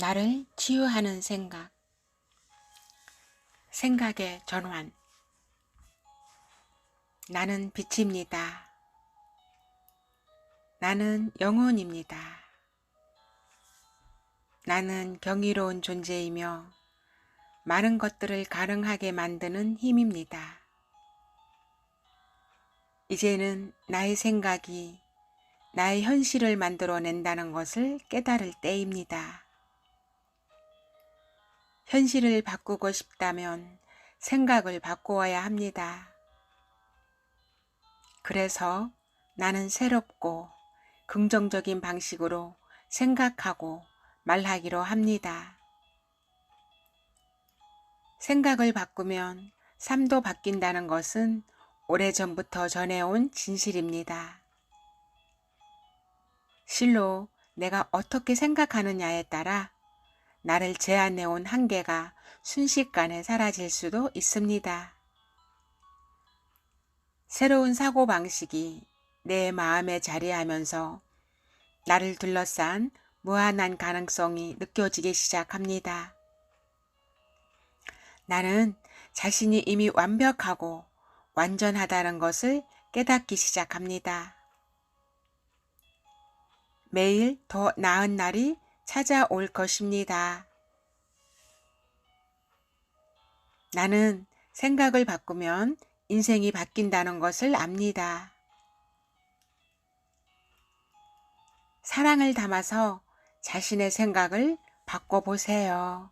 나를 치유하는 생각. 생각의 전환. 나는 빛입니다. 나는 영혼입니다. 나는 경이로운 존재이며 많은 것들을 가능하게 만드는 힘입니다. 이제는 나의 생각이 나의 현실을 만들어낸다는 것을 깨달을 때입니다. 현실을 바꾸고 싶다면 생각을 바꾸어야 합니다. 그래서 나는 새롭고 긍정적인 방식으로 생각하고 말하기로 합니다. 생각을 바꾸면 삶도 바뀐다는 것은 오래전부터 전해온 진실입니다. 실로 내가 어떻게 생각하느냐에 따라 나를 제안해온 한계가 순식간에 사라질 수도 있습니다. 새로운 사고방식이 내 마음에 자리하면서 나를 둘러싼 무한한 가능성이 느껴지기 시작합니다. 나는 자신이 이미 완벽하고 완전하다는 것을 깨닫기 시작합니다. 매일 더 나은 날이 찾아올 것입니다. 나는 생각을 바꾸면 인생이 바뀐다는 것을 압니다. 사랑을 담아서 자신의 생각을 바꿔보세요.